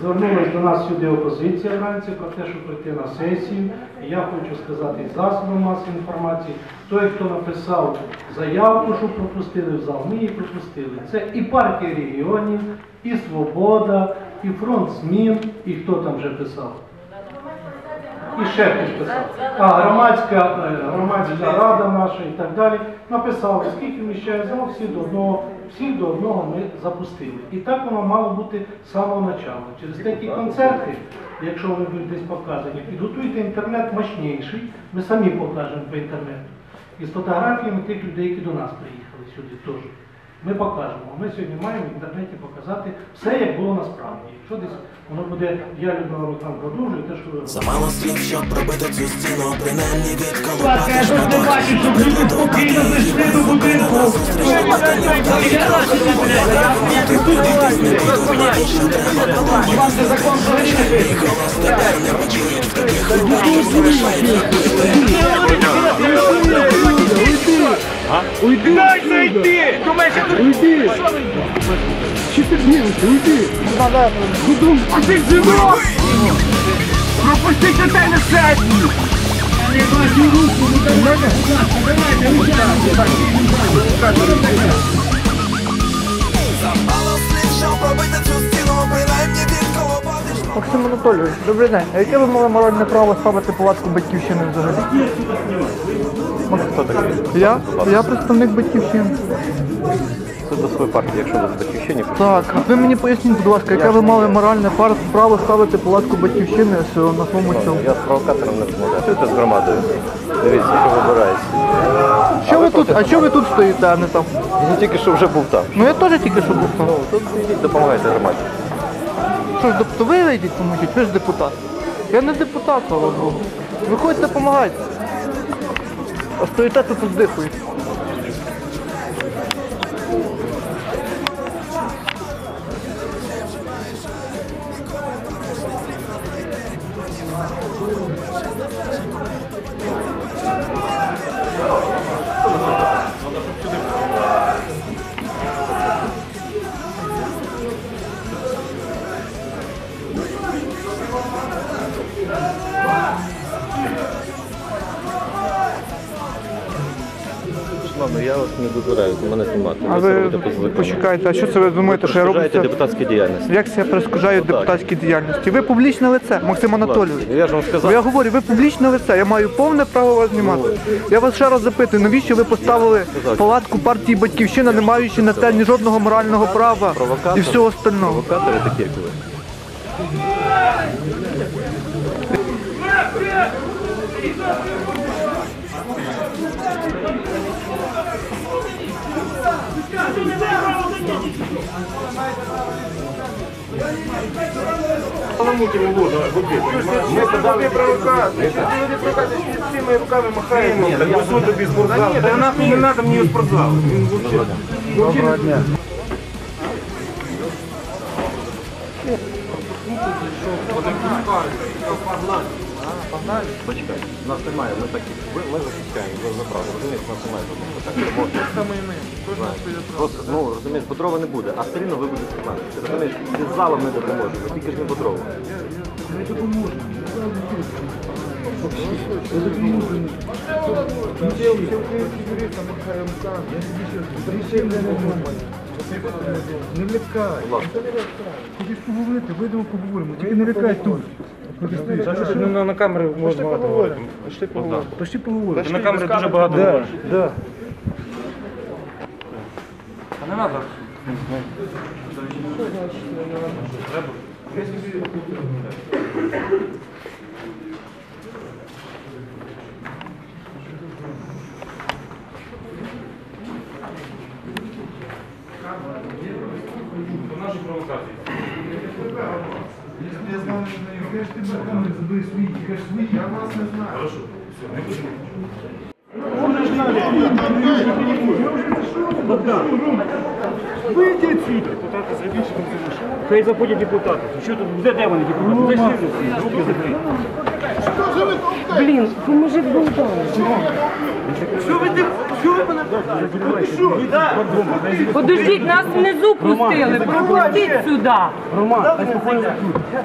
Звернулась до нас сюди опозиція вранці про те, щоб прийти на сесію. І я хочу сказати засобам масової інформації, той, хто написав заявку, що пропустили в зал, ми її пропустили. Це і партія регіонів, і Свобода, і фронт змін, і хто там вже писав. І ще хтось писав. А громадська, е, громадська рада наша і так далі написали, скільки вміщає зал, всі до одного, всі до одного ми запустили. І так воно мало бути з самого початку. Через такі концерти, якщо вони будуть десь показані, підготуйте інтернет мощніший, ми самі покажемо по інтернету. І з фотографіями тих людей, які до нас приїхали сюди теж. Ми покажемо. Ми сьогодні маємо в інтернеті показати все, як було насправді. Якщо десь воно буде, я Людмила Руслан продовжую, те, що ви робите. Замало слів, щоб пробити цю стіну, принаймні відколупати я тут не бачу, щоб люди спокійно зайшли до будинку. Вам це закон про Уйди! Дай зайти! Думаєш, я тут... Уйди! Що ти делаешь? Уйди! Додому! А ти жінок! Пропустіть дітей на сесію! Я бачу руку, ну давайте, давайте, Замало Максим Анатолійович, добрий день. А яке ви мали моральне право ставити палатку батьківщини взагалі? Хто такий? Я? Я представник батьківщини. Це до своєї партії, якщо ви з батьківщині. Так, ви мені поясніть, будь ласка, яке ви мали моральне пар- право ставити палатку батьківщини ось, на своєму цьому? Я з провокатором не розмовляю. Працюйте з громадою. Дивіться, що вибирається. Що ви тут? А що ви тут стоїте, а не там? Я тільки що вже був там. Ну я теж тільки що був там. Ну, тут йдіть, допомагайте громаді. Що ж, то ви вийдіть поможіть, ви ж депутат. Я не депутат, слава Богу. Виходьте, допомагайте. А стоїте тут здихуєте. Я вас не дозволяю, мене знімати. А ви почекайте, а що це ви думаєте, що я роблю це? депутатській діяльності. Як це я перешкоджаю Ну, депутатській діяльності? Ви публічне лице, Максим Анатолійович. Я ж вам сказав. я говорю, ви публічне лице, я маю повне право вас знімати. Я вас ще раз запитую, навіщо ви поставили палатку партії Батьківщина, не маючи на це ні жодного морального права і всього остального? Провокатори такі, як ви. Мутим углу на губе, понимаешь? Мы подали провокации. Люди провокации всеми руками махаем. Ну, нет, я сюда без спортзала. Да нахуй не надо мне спортзал. Доброго дня. Вот такие пары, как подлазить. Почекайте, нас немає, ми такі, ви- ми захищаємо, ви за право, розумієте, нас немає жодних питань. Саме і ми, Просто, ну, розумієш, Бодрова не буде, а все рівно ви будете знати. Ти розумієш, ти з залом не допоможеш, тільки ж не Бодрова. Не влякай. Будь ласка. Хочеш поговорити, вийдемо поговоримо. Тільки не лякай тут. Ну, на, на камеру можна багато говорити. Пішли поговоримо. Пішли поговоримо. На камері дуже багато Да, говориш. да. А не треба. По знаю, я ж тебе камери забери свої, ж свої, я вас не знаю. Хорошо, все, не будемо. Що там це Хай заходять депутати. Тут, де, де вони депутати? Зайшли руки закриті. Блін, поможи Богдану. Подождіть, нас внизу пустили, пропустіть сюди. Роман, дай спокійно.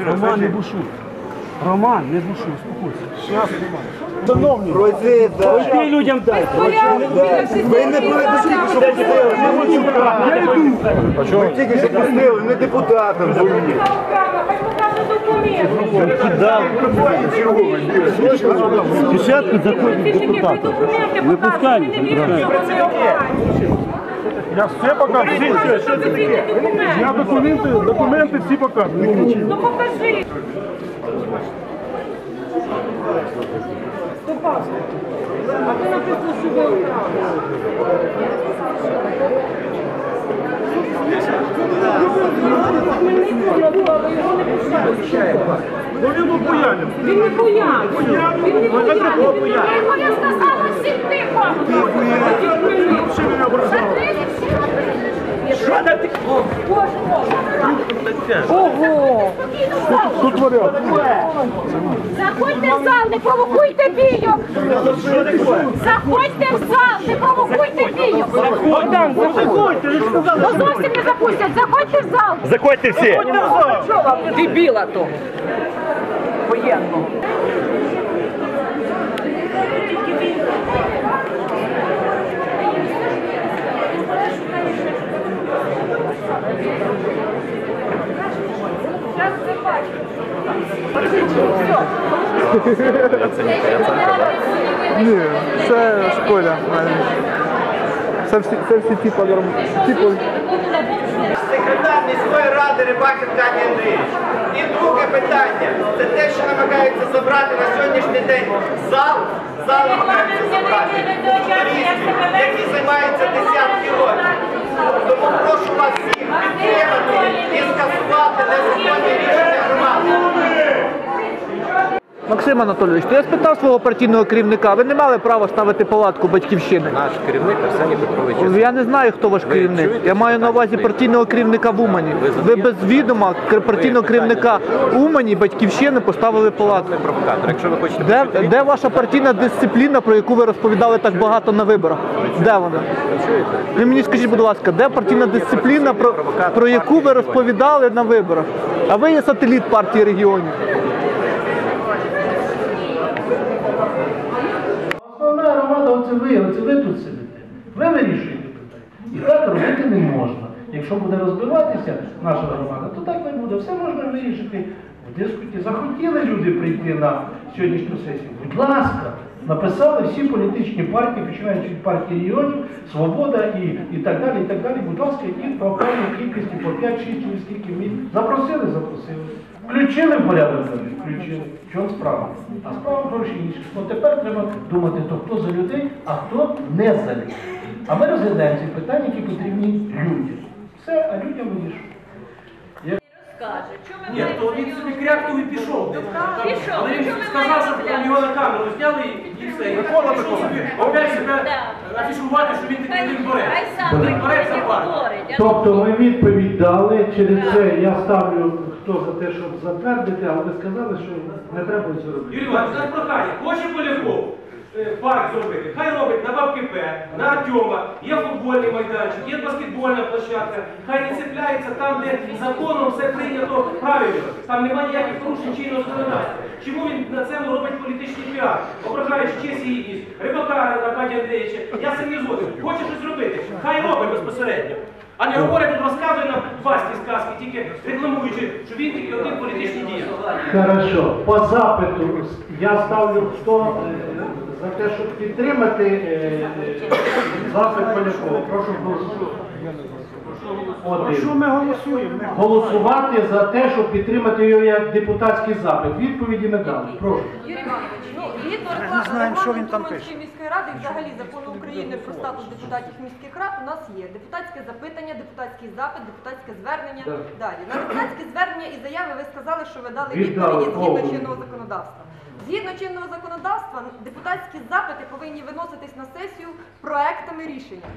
Роман, не бушу. Роман, не бушу, успокойся. Шановні, пройти людям дай. Ви не Ви тільки що пустили, не депутатам. Десятку заходять депутатів. Не. Я все показую. Я документи, документи всі показую. Ну покажи. А ти написано, що ви Хмельницького назвали, його не пускають. Ну він був буянин. Він не буян. Він не буян. Я сказала всім тихо. Що ти ображали? Ого! Тут варіант. Заходьте в зал, не провокуйте бійок! Заходьте в зал, не провокуйте бійок! Богдан, заходьте, ж. Ну зовсім не запустять, заходьте в зал! Заходьте всі. Дебіла того. Воєнного. Ні, це шкода. Це всі, це всі типа, норм- типу, Секретар міської ради Рибак Аркадій Андрійович. І друге питання. Це те, що намагаються забрати на сьогоднішній день зал. Зал намагаються забрати. Туристів, які займаються десятки років. Тому прошу вас всіх підтримати і скасувати незаконні рішення громади. Максим Анатолійович, то я спитав свого партійного керівника, ви не мали права ставити палатку батьківщини. Наш керівник Арсеній Петрович. Я не знаю, хто ваш керівник. чуєте, Я маю на увазі партійного керівника в Умані. Ви без відома партійного керівника Умані батьківщини поставили палатку. провокатор. Якщо ви хочете Де, почути де ваша партійна дисципліна, про яку ви розповідали так багато на виборах? Де вона? Ви мені скажіть, будь ласка, де партійна дисципліна, про, про яку ви розповідали на виборах? А ви є сателіт партії регіонів. Оце ви, оце ви тут сидите. Ви вирішуєте питання. І так робити не можна. Якщо буде розбиватися наша громада, то так не буде. Все можна вирішити в дискуті. Захотіли люди прийти на сьогоднішню сесію. Будь ласка, написали всі політичні партії, починаючи від партії регіонів, Свобода і, і так далі, і так далі. Будь ласка, йдіть по певній кількості, по 5-6 чи скільки місць. Запросили, запросили. Включили в порядок денний? включили. Чому справа? А справа трошки інша. От тепер треба думати, то хто за людей, а хто не за людей. А ми розглядаємо ці питання, які потрібні людям. Все, а людям вирішують. Ні, то він собі крякнув і пішов. Пішов, Але він сказав, що розглянути? його на камеру зняли і все. І пішов собі опять себе афішувати, що він такий не бере. Хай сам Не бере приходить і говорить. а Тобто ми відповідь дали, через це я ставлю хто за те, щоб затвердити, але ви сказали, що не треба цього робити. Юрій Іванович, нас прохання, хоче Поляков парк зробити, хай робить на Бабки П, на Артема, є футбольний майданчик, є баскетбольна площадка, хай не цепляється там, де законом все прийнято правильно, там немає ніяких порушень чинного законодавства. Чому він на цьому робить політичний піар, ображаючи честь і гідність, Рибака Аркадія Андрійовича, я сам не згоден, хоче щось робити, хай робить безпосередньо. А не говорить, тут розказує нам басті сказки, тільки рекламуючи, що він тільки один політичний діяч. Хорошо. По запиту я ставлю хто е, за те, щоб підтримати е, запит Полякова. Прошу голосувати. Один. Ми голосуємо. Голосувати за те, щоб підтримати його як депутатський запит. Відповіді не дали. Прошу. Юрій Іванович, ну згідно регламенту Уманської міської ради і взагалі закону України про статус депутатів міських рад у нас є депутатське запитання, депутатський запит, депутатське звернення. Далі на депутатське звернення і заяви ви сказали, що ви дали відповіді згідно чинного законодавства. Згідно чинного законодавства, депутатські запити повинні виноситись на сесію проектами рішення.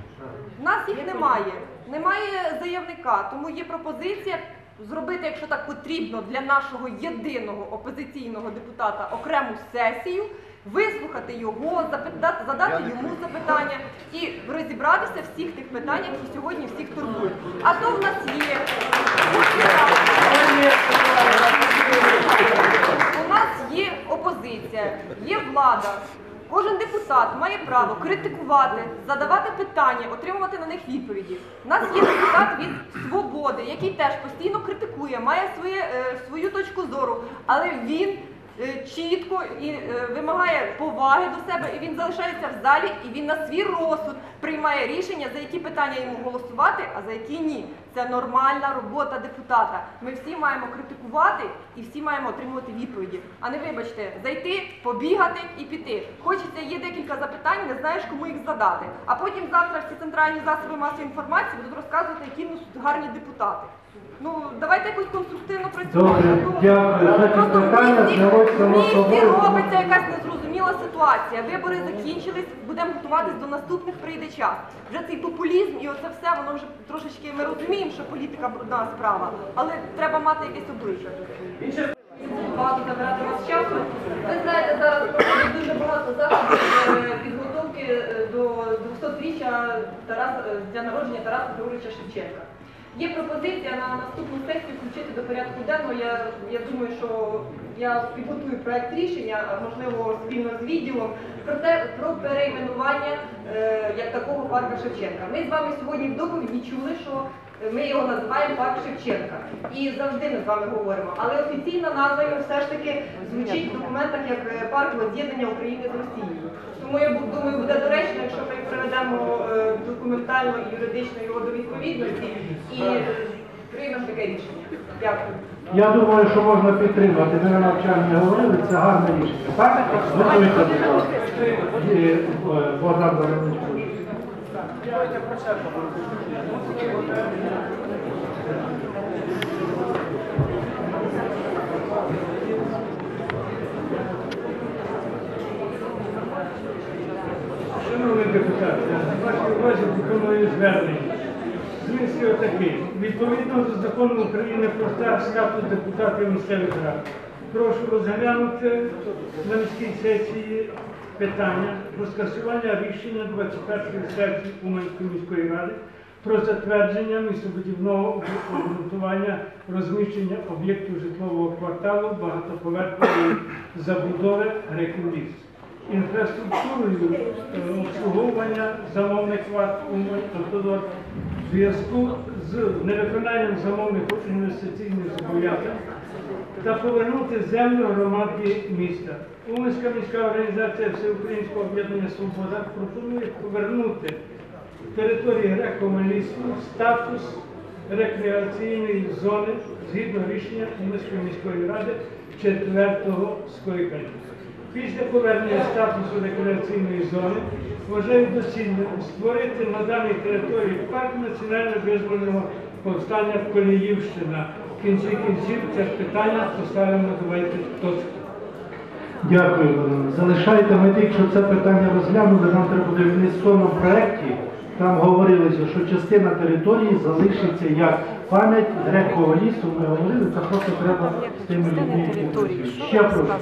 У нас їх немає, немає заявника, тому є пропозиція зробити, якщо так потрібно, для нашого єдиного опозиційного депутата окрему сесію, вислухати його, запитати, задати йому запитання і розібратися всіх тих питаннях, які сьогодні всіх турбують. А то в нас є. Нас є опозиція, є влада. Кожен депутат має право критикувати, задавати питання, отримувати на них відповіді. У нас є депутат від свободи, який теж постійно критикує, має своє, е, свою точку зору, але він чітко і е, вимагає поваги до себе, і він залишається в залі, і він на свій розсуд приймає рішення, за які питання йому голосувати, а за які ні. Це нормальна робота депутата. Ми всі маємо критикувати і всі маємо отримувати відповіді. А не вибачте, зайти, побігати і піти. Хочеться, є декілька запитань, не знаєш, кому їх задати. А потім завтра всі центральні засоби масової інформації будуть розказувати, які ми гарні депутати. Ну давайте якось конструктивно працювати. Добре, Ну, дякую. Значить, просто в місті- в само місті собою. робиться якась незрозуміла ситуація. Вибори закінчились, будемо готуватись до наступних, прийде час. Вже цей популізм і оце все, воно вже трошечки ми розуміємо, що політика брудна справа, але треба мати якесь обличчя. Багато забирати у вас часу. Ви знаєте, зараз проходить дуже багато заходів е, підготовки е, до 200-річчя Тараса е, дня народження Тараса Григоровича Шевченка. Є пропозиція на наступну сесію включити до порядку денного. Я, я думаю, що я підготую проект рішення, можливо, спільно з відділом, про те, про перейменування е, як такого парка Шевченка. Ми з вами сьогодні в доповіді чули, що ми його називаємо парк Шевченка. І завжди ми з вами говоримо. Але офіційна назва його все ж таки звучить в документах як е, парк воз'єднання України з Росією. Тому я думаю, буде доречно, якщо ми приведемо е, документально і юридично його до відповідності і е, приймемо таке рішення. Дякую. Я думаю, що можна підтримати. Ми на навчанні говорили, це гарне рішення. Так? Готуйте, будь ласка. Е, Богдан Валерійович, прошу. Шановні депутати, вашій увазі пропоную звернення. Зміст його такий. Відповідно до закону України про стат- статус депутатів місцевих рад. Прошу розглянути на міській сесії питання про скасування рішення 21-ї сесії Уманської міської ради про затвердження містобудівного обґрунтування розміщення об'єктів житлового кварталу багатоповерхової забудови Греків-Ліс інфраструктурою е, обслуговування замовних варт Умань-Автодор в зв'язку з невиконанням замовних інвестиційних зобов'язань та повернути землю громаді міста. Уманська міська організація Всеукраїнського об'єднання Свобода пропонує повернути території Греко-Малійську статус рекреаційної зони згідно рішення Уманської міської ради четвертого скликання. Після повернення статусу рекреаційної зони вважаю доцільним створити на даній території парк національно визвольного повстання Коліївщина. В кінці кінців це питання поставимо давайте точку. Дякую. Залишайте ми якщо це питання розглянули, нам треба буде в інвестиційному проєкті. Там говорилося, що частина території залишиться як пам'ять грекового лісу. Ми говорили, це просто треба з тими людьми. які. Ще прошу.